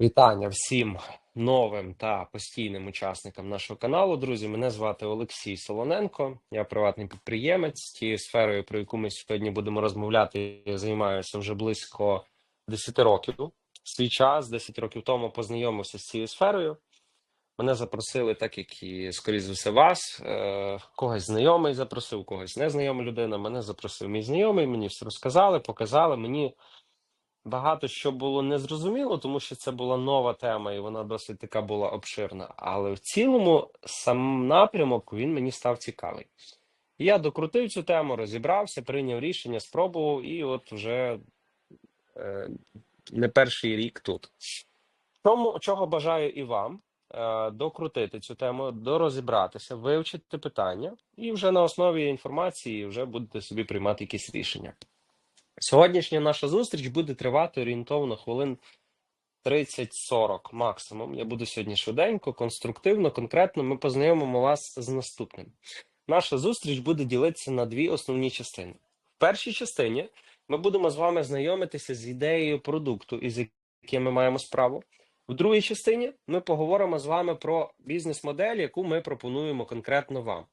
Вітання всім новим та постійним учасникам нашого каналу. Друзі, мене звати Олексій Солоненко. Я приватний підприємець. Тією сферою, про яку ми сьогодні будемо розмовляти, я займаюся вже близько 10 років. Свій час, 10 років тому, познайомився з цією сферою. Мене запросили, так як і скоріш за все, вас. Е, когось знайомий запросив, когось незнайома людина. Мене запросив мій знайомий. Мені все розказали, показали. Мені Багато що було незрозуміло, тому що це була нова тема, і вона досить така була обширна. Але в цілому сам напрямок він мені став цікавий. Я докрутив цю тему, розібрався, прийняв рішення, спробував, і от вже е, не перший рік тут. Тому чого бажаю і вам е, докрутити цю тему, дорозібратися, вивчити питання, і вже на основі інформації вже будете собі приймати якісь рішення. Сьогоднішня наша зустріч буде тривати орієнтовно хвилин 30-40 максимум. Я буду сьогодні швиденько, конструктивно, конкретно. Ми познайомимо вас з наступним. Наша зустріч буде ділитися на дві основні частини. В першій частині ми будемо з вами знайомитися з ідеєю продукту, із яким ми маємо справу. В другій частині ми поговоримо з вами про бізнес-модель, яку ми пропонуємо конкретно вам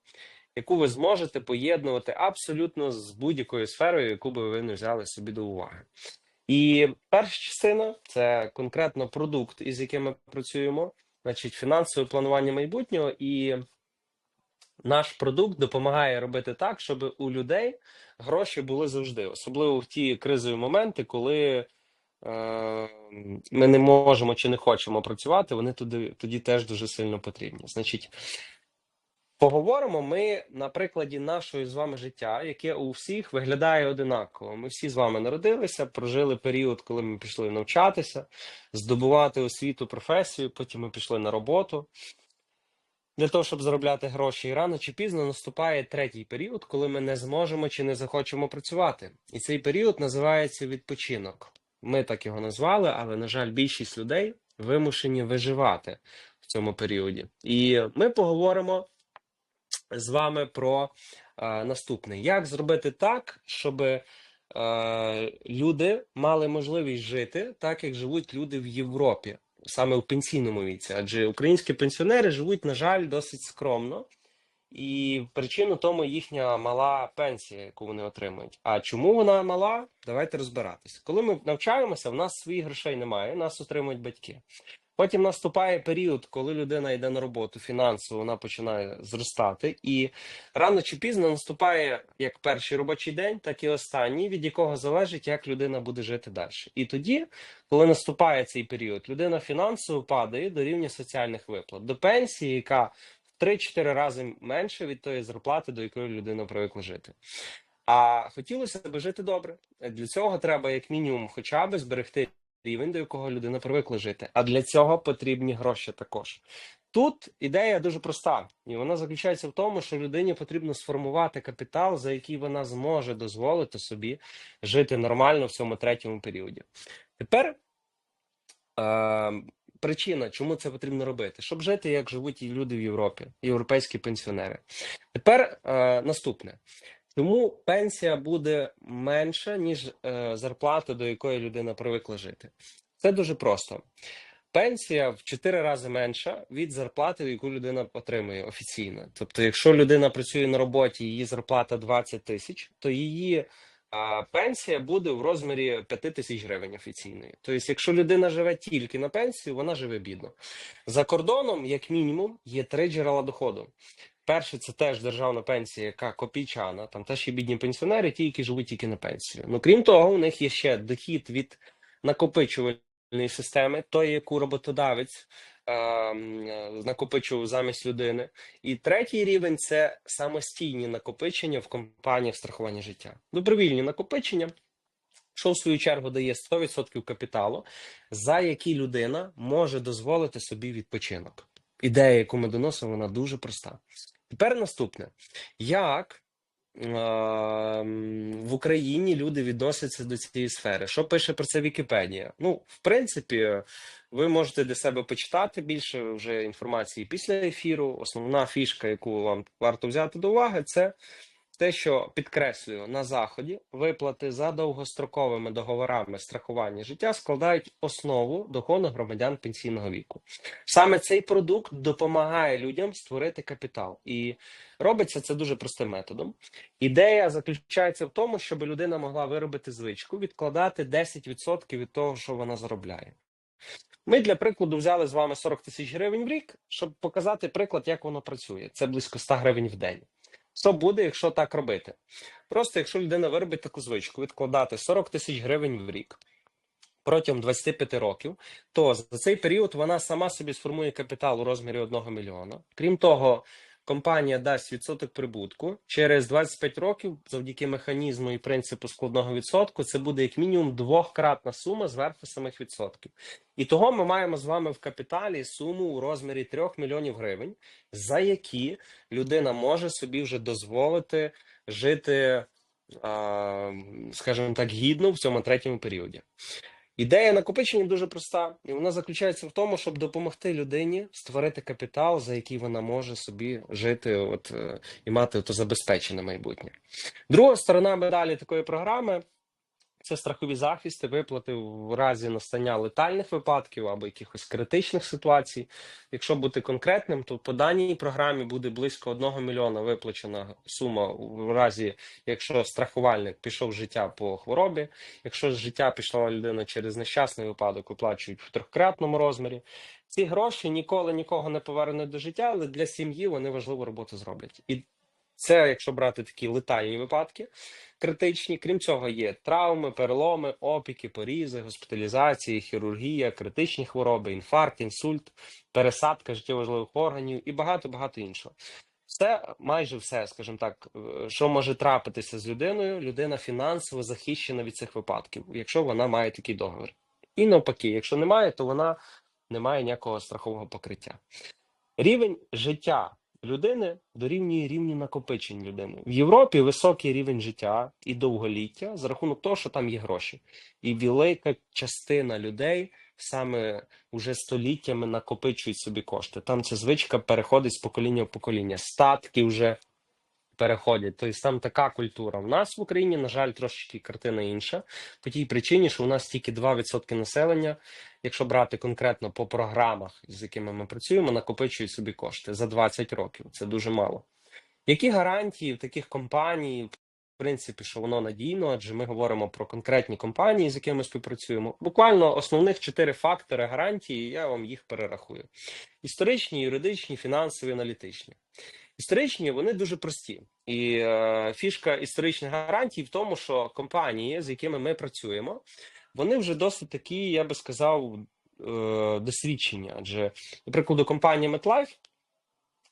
яку ви зможете поєднувати абсолютно з будь-якою сферою, яку би ви не взяли собі до уваги. І перша частина це конкретно продукт, із яким ми працюємо, значить, фінансове планування майбутнього, і наш продукт допомагає робити так, щоб у людей гроші були завжди, особливо в ті кризові моменти, коли. е, Ми не можемо чи не хочемо працювати, вони туди тоді теж дуже сильно потрібні. Значить, Поговоримо ми на прикладі нашого з вами життя, яке у всіх виглядає одинаково. Ми всі з вами народилися, прожили період, коли ми пішли навчатися, здобувати освіту, професію. Потім ми пішли на роботу для того, щоб заробляти гроші. І рано чи пізно наступає третій період, коли ми не зможемо чи не захочемо працювати. І цей період називається відпочинок. Ми так його назвали, але на жаль, більшість людей вимушені виживати в цьому періоді. І ми поговоримо з вами про е, наступне: як зробити так, щоб е, люди мали можливість жити так, як живуть люди в Європі, саме у пенсійному віці, адже українські пенсіонери живуть, на жаль, досить скромно. І причину тому їхня мала пенсія, яку вони отримують. А чому вона мала? Давайте розбиратись. Коли ми навчаємося, в нас своїх грошей немає, нас отримують батьки. Потім наступає період, коли людина йде на роботу фінансово, вона починає зростати, і рано чи пізно наступає як перший робочий день, так і останній, від якого залежить, як людина буде жити далі. І тоді, коли наступає цей період, людина фінансово падає до рівня соціальних виплат, до пенсії, яка в 3-4 рази менше від тої зарплати, до якої людина привикла жити. А хотілося б жити добре. Для цього треба, як мінімум, хоча б зберегти рівень, до якого людина привикла жити. А для цього потрібні гроші також. Тут ідея дуже проста, і вона заключається в тому, що людині потрібно сформувати капітал, за який вона зможе дозволити собі жити нормально в цьому третьому періоді. Тепер е, причина, чому це потрібно робити, щоб жити, як живуть і люди в Європі, європейські пенсіонери. Тепер е, наступне. Тому пенсія буде менша, ніж е, зарплата, до якої людина привикла жити. Це дуже просто. Пенсія в 4 рази менша від зарплати, яку людина отримує офіційно. Тобто, якщо людина працює на роботі, її зарплата 20 тисяч, то її а, пенсія буде в розмірі 5 тисяч гривень офіційної. Тобто, якщо людина живе тільки на пенсію, вона живе бідно. За кордоном, як мінімум, є три джерела доходу. Перше, це теж державна пенсія, яка копійчана. Там теж є бідні пенсіонери, ті, які живуть тільки на пенсію. Ну крім того, у них є ще дохід від накопичувальної системи, той, яку роботодавець е, накопичував замість людини. І третій рівень це самостійні накопичення в компаніях страхування життя. Добровільні накопичення. Що в свою чергу дає 100% капіталу, за які людина може дозволити собі відпочинок. Ідея, яку ми доносимо, вона дуже проста. Тепер наступне: як е, в Україні люди відносяться до цієї сфери? Що пише про це Вікіпедія? Ну, в принципі, ви можете для себе почитати більше вже інформації після ефіру. Основна фішка, яку вам варто взяти до уваги, це те, що підкреслюю на заході, виплати за довгостроковими договорами страхування життя складають основу доходу громадян пенсійного віку. Саме цей продукт допомагає людям створити капітал, і робиться це дуже простим методом. Ідея заключається в тому, щоб людина могла виробити звичку, відкладати 10% від того, що вона заробляє. Ми для прикладу взяли з вами 40 тисяч гривень в рік, щоб показати приклад, як воно працює. Це близько 100 гривень в день. Що буде, якщо так робити? Просто якщо людина виробить таку звичку, відкладати 40 тисяч гривень в рік протягом 25 років, то за цей період вона сама собі сформує капітал у розмірі 1 мільйона. Крім того, компанія дасть відсоток прибутку через 25 років, завдяки механізму і принципу складного відсотку, це буде як мінімум двохкратна сума зверху самих відсотків. І того ми маємо з вами в капіталі суму у розмірі 3 мільйонів гривень, за які людина може собі вже дозволити жити, скажімо так, гідно в цьому третьому періоді. Ідея накопичення дуже проста, і вона заключається в тому, щоб допомогти людині створити капітал, за який вона може собі жити, от е, і мати то забезпечене майбутнє. Друга сторона медалі такої програми це страхові захисти, виплати в разі настання летальних випадків або якихось критичних ситуацій. Якщо бути конкретним, то по даній програмі буде близько 1 мільйона виплачена сума в разі, якщо страхувальник пішов з життя по хворобі. Якщо з життя пішла людина через нещасний випадок, виплачують в трьохкратному розмірі. Ці гроші ніколи нікого не повернуть до життя, але для сім'ї вони важливу роботу зроблять. І це, якщо брати такі летальні випадки, критичні. Крім цього, є травми, переломи, опіки, порізи, госпіталізації, хірургія, критичні хвороби, інфаркт, інсульт, пересадка життєважливих органів і багато багато іншого. Все майже все, скажімо так, е, що може трапитися з людиною, людина фінансово захищена від цих випадків, якщо вона має такий договір. І навпаки, якщо немає, то вона не має ніякого страхового покриття. Рівень життя людини дорівнює рівню накопичень людини. В Європі високий рівень життя і довголіття за рахунок того, що там є гроші, і велика частина людей саме уже століттями накопичують собі кошти. Там ця звичка переходить з покоління в покоління. Статки вже переходять. Тобто там така культура. В нас в Україні, на жаль, трошечки картина інша. По тій причині, що у нас тільки 2% населення, якщо брати конкретно по програмах, з якими ми працюємо, накопичують собі кошти за 20 років. Це дуже мало. Які гарантії в таких компаній? В принципі, що воно надійно, адже ми говоримо про конкретні компанії, з якими співпрацюємо. Буквально основних чотири фактори гарантії, я вам їх перерахую: історичні, юридичні, фінансові, аналітичні. Історичні вони дуже прості, і е, фішка історичних гарантій в тому, що компанії, з якими ми працюємо, вони вже досить такі, я би сказав, е, досвідчені. Адже, наприклад, компанія MetLife,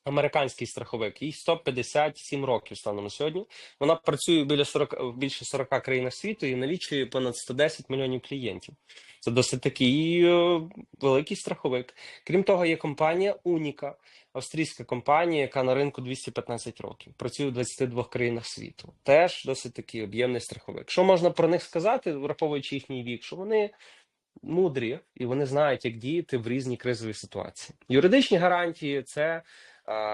американський страховик, їй 157 років станом на сьогодні. Вона працює біля 40, в більше 40 країнах світу і налічує понад 110 мільйонів клієнтів. Це досить такий е, великий страховик. Крім того, є компанія Уніка, австрійська компанія, яка на ринку 215 років. Працює в 22 країнах світу. Теж досить такий об'ємний страховик. Що можна про них сказати, враховуючи їхній вік, що вони мудрі і вони знають, як діяти в різні кризові ситуації. Юридичні гарантії це.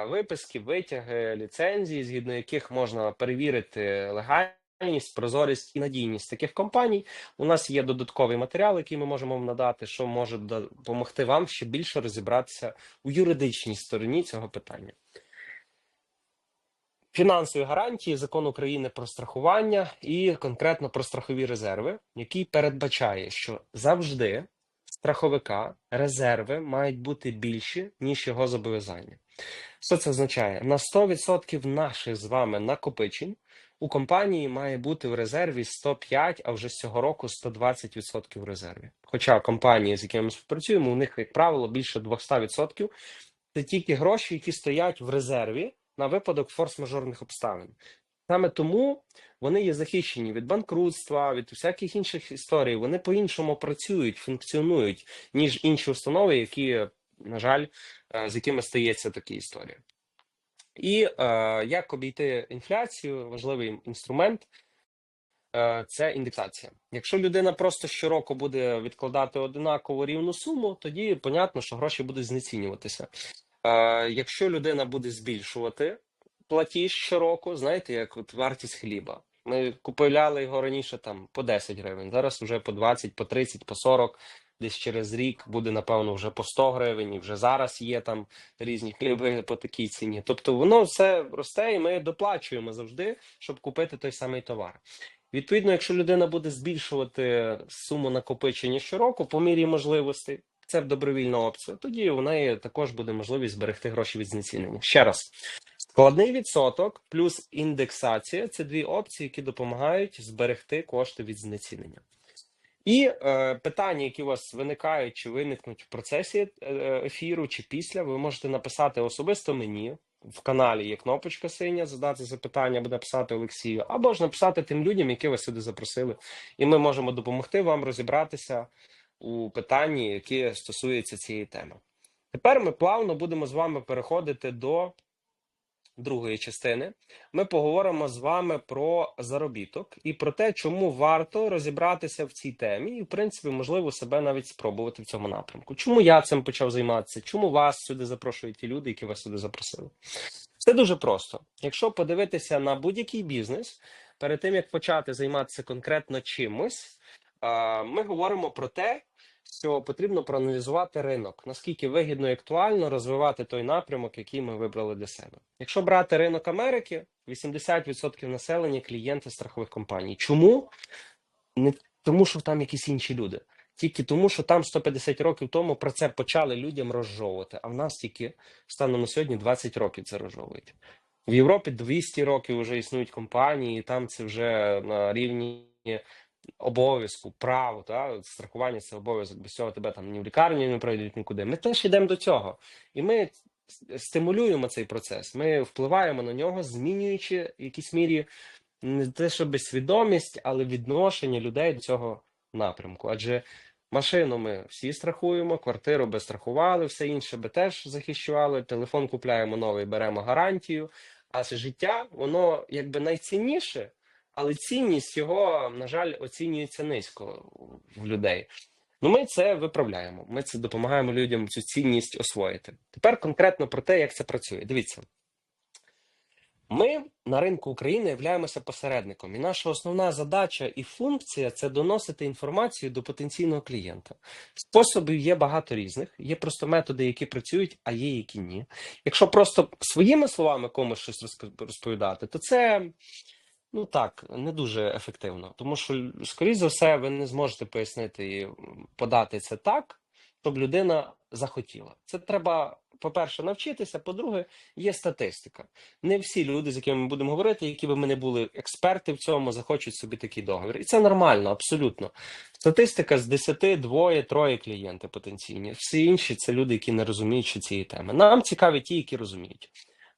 Виписки, витяги, ліцензії, згідно яких можна перевірити легальність, прозорість і надійність таких компаній. У нас є додатковий матеріал, який ми можемо вам надати, що може допомогти вам ще більше розібратися у юридичній стороні цього питання. Фінансові гарантії закон України про страхування і конкретно про страхові резерви, який передбачає, що завжди страховика резерви мають бути більші, ніж його зобов'язання. Що це означає? На 100% наших з вами накопичень у компанії має бути в резерві 105, а вже з цього року 120% в резерві. Хоча компанії, з якими ми співпрацюємо, у них, як правило, більше 200%. Це тільки гроші, які стоять в резерві на випадок форс-мажорних обставин. Саме тому вони є захищені від банкрутства, від всяких інших історій. Вони по-іншому працюють, функціонують, ніж інші установи, які, на жаль, е, з якими стається такі історії. І е, як обійти інфляцію, важливий інструмент е, це індексація. Якщо людина просто щороку буде відкладати одинаково рівну суму, тоді понятно, що гроші будуть знецінюватися. Е, якщо людина буде збільшувати платіж щороку, знаєте, як от вартість хліба. Ми купували його раніше там по 10 гривень, зараз вже по 20, по 30, по 40. Десь через рік буде, напевно, вже по 100 гривень, і вже зараз є там різні хліби по такій ціні. Тобто воно все росте, і ми доплачуємо завжди, щоб купити той самий товар. Відповідно, якщо людина буде збільшувати суму накопичення щороку по мірі можливостей, це добровільна опція, тоді у неї також буде можливість зберегти гроші від знецінення. Ще раз, складний відсоток плюс індексація це дві опції, які допомагають зберегти кошти від знецінення. І е, питання, які у вас виникають чи виникнуть в процесі е, ефіру, чи після, ви можете написати особисто мені. В каналі є кнопочка синя, задати запитання, буде писати Олексію, або ж написати тим людям, які ви сюди запросили, і ми можемо допомогти вам розібратися у питанні, які стосуються цієї теми. Тепер ми плавно будемо з вами переходити до другої частини. Ми поговоримо з вами про заробіток і про те, чому варто розібратися в цій темі, і, в принципі, можливо, себе навіть спробувати в цьому напрямку. Чому я цим почав займатися? Чому вас сюди запрошують ті люди, які вас сюди запросили? Це дуже просто. Якщо подивитися на будь-який бізнес, перед тим як почати займатися конкретно чимось, ми говоримо про те, що потрібно проаналізувати ринок, наскільки вигідно і актуально розвивати той напрямок, який ми вибрали для себе. Якщо брати ринок Америки, 80% населення клієнти страхових компаній. Чому? Не тому, що там якісь інші люди. Тільки тому, що там 150 років тому про це почали людям розжовувати, а в нас тільки станом на сьогодні 20 років це розжовують. В Європі 200 років вже існують компанії, і там це вже на рівні обов'язку, право, та страхування це обов'язок. Без цього тебе там ні в лікарні не пройдуть нікуди. Ми теж йдемо до цього, і ми стимулюємо цей процес. Ми впливаємо на нього, змінюючи в якійсь мірі не те, щоб свідомість, але відношення людей до цього напрямку. Адже машину ми всі страхуємо, квартиру би страхували, все інше би теж захищували. Телефон купляємо новий, беремо гарантію. А життя, воно якби найцінніше але цінність його, на жаль, оцінюється низько в людей. Ну, ми це виправляємо. Ми це допомагаємо людям цю цінність освоїти. Тепер конкретно про те, як це працює. Дивіться. Ми на ринку України являємося посередником, і наша основна задача і функція це доносити інформацію до потенційного клієнта. Способів є багато різних, є просто методи, які працюють, а є які ні. Якщо просто своїми словами комусь щось розповідати, то це Ну так, не дуже ефективно, тому що, скоріш за все, ви не зможете пояснити і подати це так, щоб людина захотіла. Це треба, по-перше, навчитися. По-друге, є статистика. Не всі люди, з якими ми будемо говорити, які би ми не були експерти в цьому, захочуть собі такий договір. І це нормально, абсолютно. Статистика з 10, двоє, троє клієнти потенційні. Всі інші це люди, які не розуміють, цієї теми. Нам цікаві ті, які розуміють.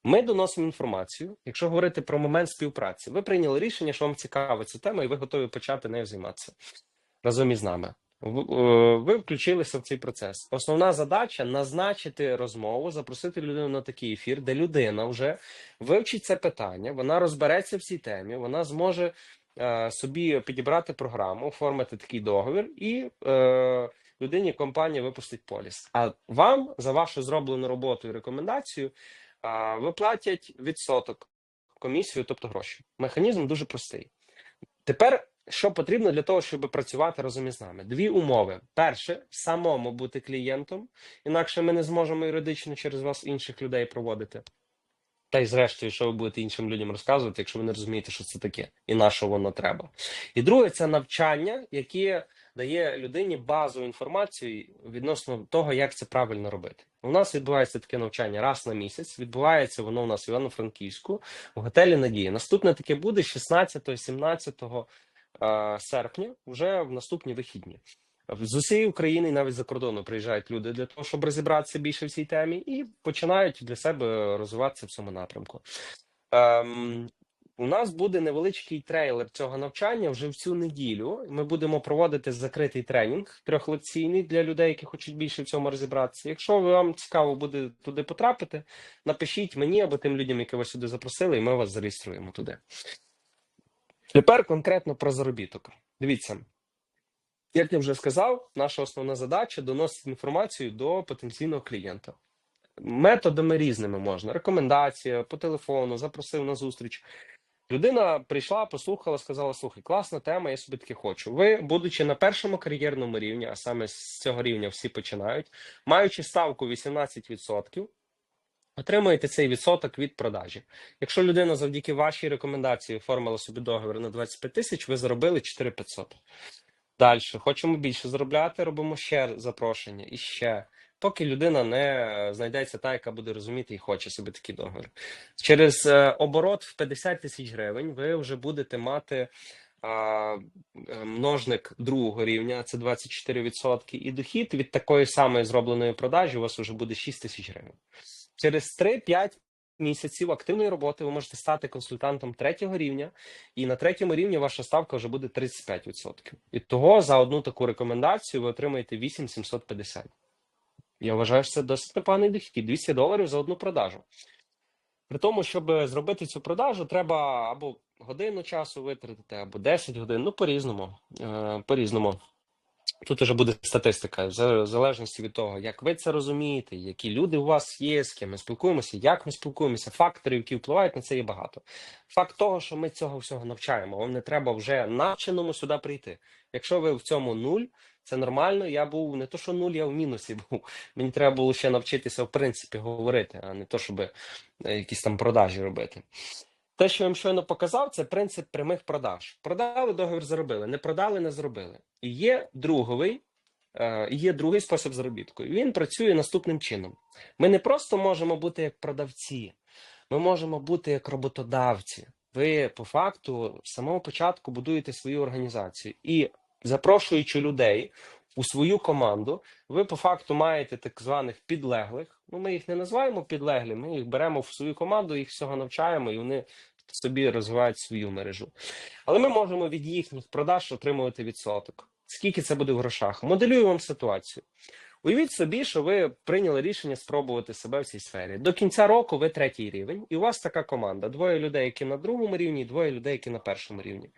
Ми доносимо інформацію. Якщо говорити про момент співпраці, ви прийняли рішення, що вам цікава ця тема, і ви готові почати нею займатися разом із нами. Е, ви включилися в цей процес. Основна задача назначити розмову, запросити людину на такий ефір, де людина вже вивчить це питання, вона розбереться в цій темі, вона зможе е, собі підібрати програму, оформити такий договір, і е, людині компанія випустить поліс. А вам за вашу зроблену роботу і рекомендацію виплатять відсоток комісію, тобто гроші. Механізм дуже простий. Тепер що потрібно для того, щоб працювати разом із нами? Дві умови: перше, самому бути клієнтом, інакше ми не зможемо юридично через вас інших людей проводити. Та й зрештою, що ви будете іншим людям розказувати, якщо ви не розумієте, що це таке, і на що воно треба. І друге, це навчання, яке дає людині базову інформацію відносно того, як це правильно робити. У нас відбувається таке навчання раз на місяць. Відбувається воно у нас в Івано-Франківську у готелі Надія. Наступне таке буде 16-17 е, серпня, вже в наступні вихідні. З усієї України і навіть за кордону приїжджають люди для того, щоб розібратися більше в цій темі, і починають для себе розвиватися в цьому напрямку. Ем, у нас буде невеличкий трейлер цього навчання вже в цю неділю. Ми будемо проводити закритий тренінг трьохлекційний для людей, які хочуть більше в цьому розібратися. Якщо вам цікаво буде туди потрапити, напишіть мені або тим людям, які вас сюди запросили, і ми вас зареєструємо туди. Тепер конкретно про заробіток. Дивіться, як я вже сказав, наша основна задача доносити інформацію до потенційного клієнта. Методами різними можна. Рекомендація по телефону, запросив на зустріч. Людина прийшла, послухала, сказала: слухай, класна тема, я собі таки хочу. Ви, будучи на першому кар'єрному рівні, а саме з цього рівня всі починають, маючи ставку 18%, отримуєте цей відсоток від продажі. Якщо людина завдяки вашій рекомендації оформила собі договір на 25 тисяч, ви заробили 4500. Далі, хочемо більше заробляти, робимо ще запрошення і ще. Поки людина не е, знайдеться та, яка буде розуміти і хоче собі такий договір. Через е, оборот в 50 тисяч гривень ви вже будете мати а, е, множник другого рівня, це 24%, і дохід від такої самої зробленої продажі у вас вже буде 6 тисяч гривень. Через 3-5 місяців активної роботи ви можете стати консультантом третього рівня, і на третьому рівні ваша ставка вже буде 35%. І того за одну таку рекомендацію ви отримаєте 8750. Я вважаю, що це досить непоганий дохід. 200 доларів за одну продажу. При тому, щоб зробити цю продажу, треба або годину часу витратити, або 10 годин. Ну, по-різному. Е, по-різному. Тут вже буде статистика, в залежності від того, як ви це розумієте, які люди у вас є, з ким ми спілкуємося, як ми спілкуємося, факторів, які впливають на це є багато. Факт того, що ми цього всього навчаємо, вам не треба вже навченому сюди прийти. Якщо ви в цьому нуль, це нормально. Я був не то, що нуль, я в мінусі був. Мені треба було ще навчитися в принципі говорити, а не то, щоб е, якісь там продажі робити. Те, що я вам щойно показав, це принцип прямих продаж. Продали договір, заробили, не продали, не зробили. І є друговий, е, є другий спосіб заробітку. І він працює наступним чином: ми не просто можемо бути як продавці, ми можемо бути як роботодавці. Ви по факту з самого початку будуєте свою організацію і запрошуючи людей у свою команду, ви по факту маєте так званих підлеглих. Ну, ми їх не називаємо підлеглі, ми їх беремо в свою команду, їх всього навчаємо, і вони собі розвивають свою мережу. Але ми можемо від їхніх продаж отримувати відсоток. Скільки це буде в грошах? Моделюю вам ситуацію. Уявіть собі, що ви прийняли рішення спробувати себе в цій сфері. До кінця року ви третій рівень, і у вас така команда: двоє людей, які на другому рівні, двоє людей, які на першому рівні.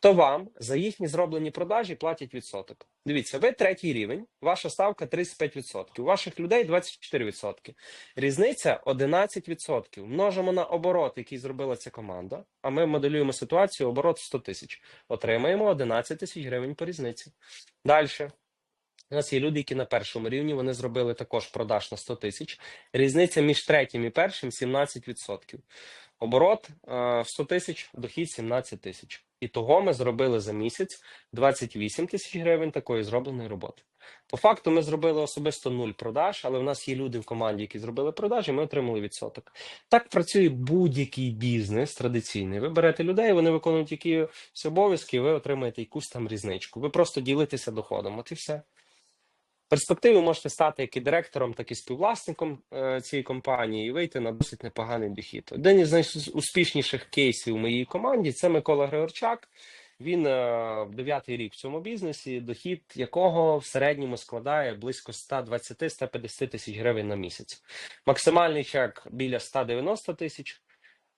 То вам за їхні зроблені продажі платять відсоток. Дивіться, ви третій рівень, ваша ставка 35%, у ваших людей 24%. Різниця 11%. Множимо на оборот, який зробила ця команда. А ми моделюємо ситуацію оборот 100 тисяч. Отримаємо 11 тисяч гривень по різниці. Далі. У нас є люди, які на першому рівні вони зробили також продаж на 100 тисяч. Різниця між третім і першим 17%. Оборот е, в 100 тисяч, дохід 17 тисяч. І того ми зробили за місяць 28 тисяч гривень такої зробленої роботи. По факту ми зробили особисто нуль продаж, але в нас є люди в команді, які зробили продажі, ми отримали відсоток. Так працює будь-який бізнес традиційний. Ви берете людей, вони виконують якісь обов'язки, і ви отримаєте якусь там різничку. Ви просто ділитеся доходом. От і все. Перспективі можете стати як і директором, так і співвласником е, цієї компанії і вийти на досить непоганий дохід. Один із найуспішніших кейсів у моїй команді це Микола Григорчак. Він е, дев'ятий рік в цьому бізнесі, дохід якого в середньому складає близько 120-150 тисяч гривень на місяць. Максимальний чек біля 190 тисяч,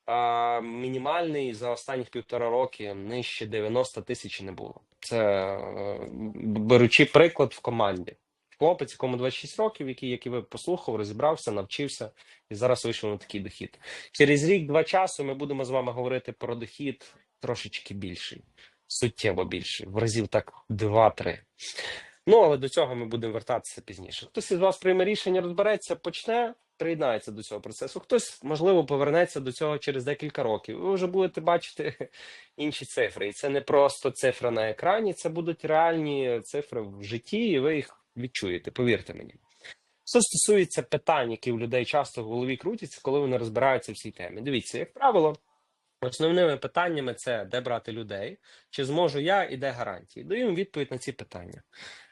а мінімальний за останніх півтора роки нижче 90 тисяч не було. Це е, беручи приклад в команді. Хлопець, якому 26 років, який, який ви послухав, розібрався, навчився і зараз вийшов на такий дохід. Через рік-два часу ми будемо з вами говорити про дохід трошечки більший, суттєво більший, в разів так 2-3. Ну, але до цього ми будемо вертатися пізніше. Хтось із вас прийме рішення, розбереться, почне, приєднається до цього процесу. Хтось, можливо, повернеться до цього через декілька років. Ви вже будете бачити інші цифри. І це не просто цифра на екрані, це будуть реальні цифри в житті, і ви їх відчуєте, повірте мені. Що стосується питань, які у людей часто в голові крутяться, коли вони розбираються в цій темі. Дивіться, як правило, основними питаннями це де брати людей, чи зможу я і де гарантії. Даю їм відповідь на ці питання.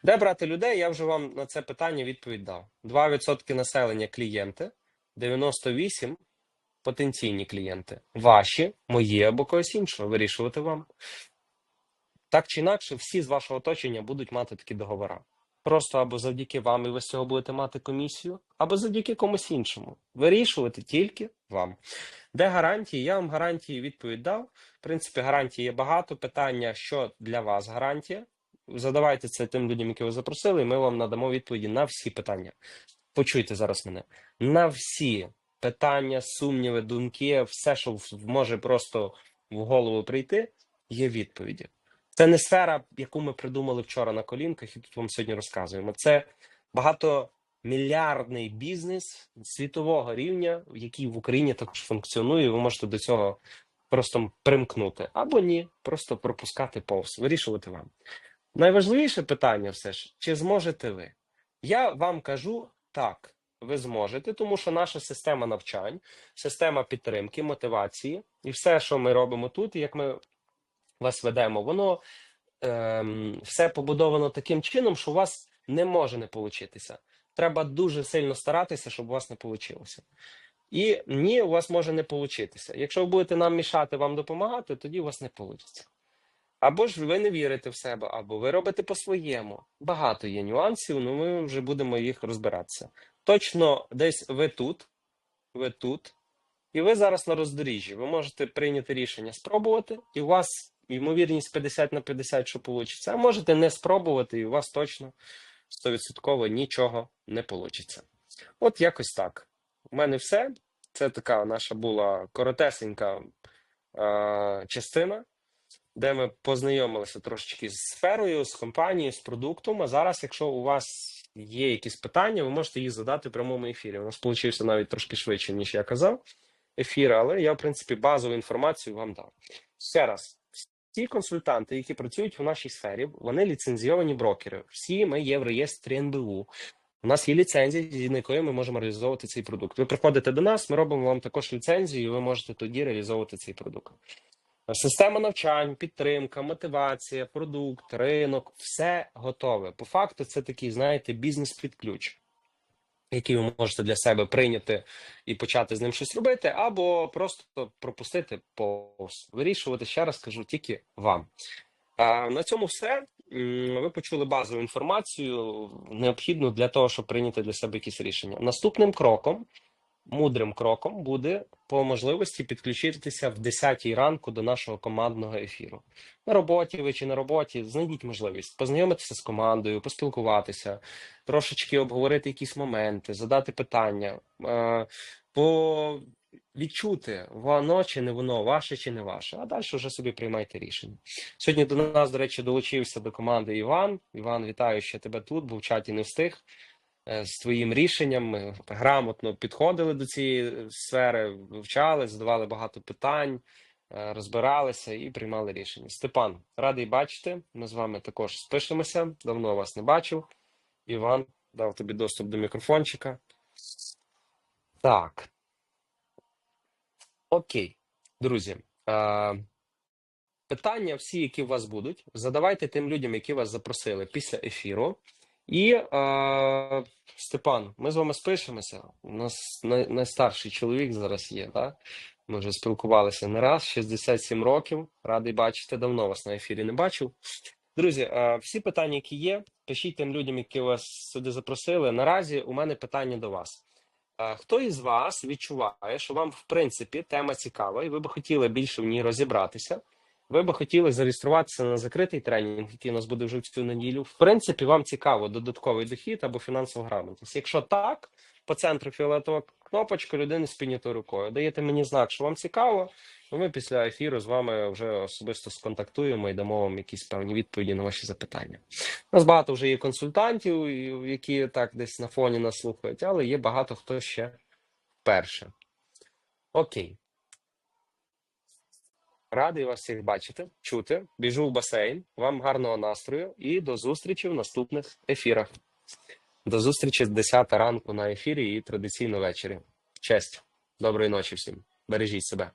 Де брати людей, я вже вам на це питання відповідь дав. 2% населення клієнти, 98% потенційні клієнти. Ваші, мої або когось іншого. Вирішувати вам. Так чи інакше, всі з вашого оточення будуть мати такі договори. Просто або завдяки вам, і ви з цього будете мати комісію, або завдяки комусь іншому. Вирішувати тільки вам. Де гарантії? Я вам гарантії відповідь дав. В принципі, гарантії є багато. Питання, що для вас гарантія. Задавайте це тим людям, які ви запросили, і ми вам надамо відповіді на всі питання. почуйте зараз мене. На всі питання, сумніви, думки, все, що може просто в голову прийти, є відповіді. Це не сфера, яку ми придумали вчора на колінках, і тут вам сьогодні розказуємо. Це багатомільярдний бізнес світового рівня, який в Україні також функціонує. і Ви можете до цього просто примкнути або ні, просто пропускати повз, вирішувати вам. Найважливіше питання все ж, чи зможете ви? Я вам кажу так, ви зможете, тому що наша система навчань, система підтримки, мотивації і все, що ми робимо тут, і як ми вас ведемо, воно ем, все побудовано таким чином, що у вас не може не получитися. Треба дуже сильно старатися, щоб у вас не вийшло. І ні, у вас може не получитися. Якщо ви будете нам мішати вам допомагати, тоді у вас не вийде. Або ж ви не вірите в себе, або ви робите по-своєму. Багато є нюансів, але ми вже будемо їх розбиратися. Точно десь ви тут, ви тут, і ви зараз на роздоріжжі. Ви можете прийняти рішення спробувати, і у вас ймовірність 50 на 50, що вийде. А можете не спробувати, і у вас точно 100% нічого не вийде. От якось так. У мене все. Це така наша була коротесенька е, частина, де ми познайомилися трошечки з сферою, з компанією, з продуктом. А зараз, якщо у вас є якісь питання, ви можете їх задати в прямому ефірі. У нас вийшло навіть трошки швидше, ніж я казав, ефір, але я, в принципі, базову інформацію вам дав. Ще раз. Ті консультанти, які працюють у нашій сфері, вони ліцензійовані брокери. Всі ми є в реєстрі НБУ. У нас є ліцензія, згідно якої ми можемо реалізовувати цей продукт. Ви приходите до нас, ми робимо вам також ліцензію, і ви можете тоді реалізовувати цей продукт. Система навчань, підтримка, мотивація, продукт, ринок все готове. По факту, це такий, знаєте, бізнес під ключ, який ви можете для себе прийняти і почати з ним щось робити, або просто пропустити повз. Вирішувати, ще раз кажу, тільки вам. А, на цьому все. Ви почули базову інформацію, необхідну для того, щоб прийняти для себе якісь рішення. Наступним кроком, мудрим кроком, буде по можливості підключитися в 10 ранку до нашого командного ефіру. На роботі ви чи на роботі, знайдіть можливість познайомитися з командою, поспілкуватися, трошечки обговорити якісь моменти, задати питання, е, по відчути, воно чи не воно, ваше чи не ваше, а далі вже собі приймайте рішення. Сьогодні до нас, до речі, долучився до команди Іван. Іван, вітаю, що тебе тут, бо в чаті не встиг. Е, З твоїм рішенням ми грамотно підходили до цієї сфери, вивчали, задавали багато питань, е, розбиралися і приймали рішення. Степан, радий бачити. Ми з вами також спишемося. Давно вас не бачив. Іван дав тобі доступ до мікрофончика. Так. Окей, друзі. Е, питання всі, які у вас будуть, задавайте тим людям, які вас запросили після ефіру. І е, Степан, ми з вами спишемося. У нас най, найстарший чоловік зараз є, так? Ми вже спілкувалися не раз, 67 років. Радий бачити. Давно вас на ефірі не бачив. Друзі, е, всі питання, які є, пишіть тим людям, які вас сюди запросили. Наразі у мене питання до вас. Е, Хто із вас відчуває, що вам в принципі тема цікава, і ви би хотіли більше в ній розібратися? Ви би хотіли зареєструватися на закритий тренінг, який у нас буде вже в цю неділю. В принципі, вам цікаво додатковий дохід або фінансова грамотність. Якщо так, по центру фіолетова кнопочка людини з піднятою рукою. Даєте мені знак, що вам цікаво, і ми після ефіру з вами вже особисто сконтактуємо і дамо вам якісь певні відповіді на ваші запитання. У нас багато вже є консультантів, які так десь на фоні нас слухають, але є багато хто ще вперше. Окей. Радий вас всіх бачити, чути. Біжу в басейн. Вам гарного настрою і до зустрічі в наступних ефірах. До зустрічі з 10 ранку на ефірі і традиційно ввечері. Честь. Доброї ночі всім. Бережіть себе.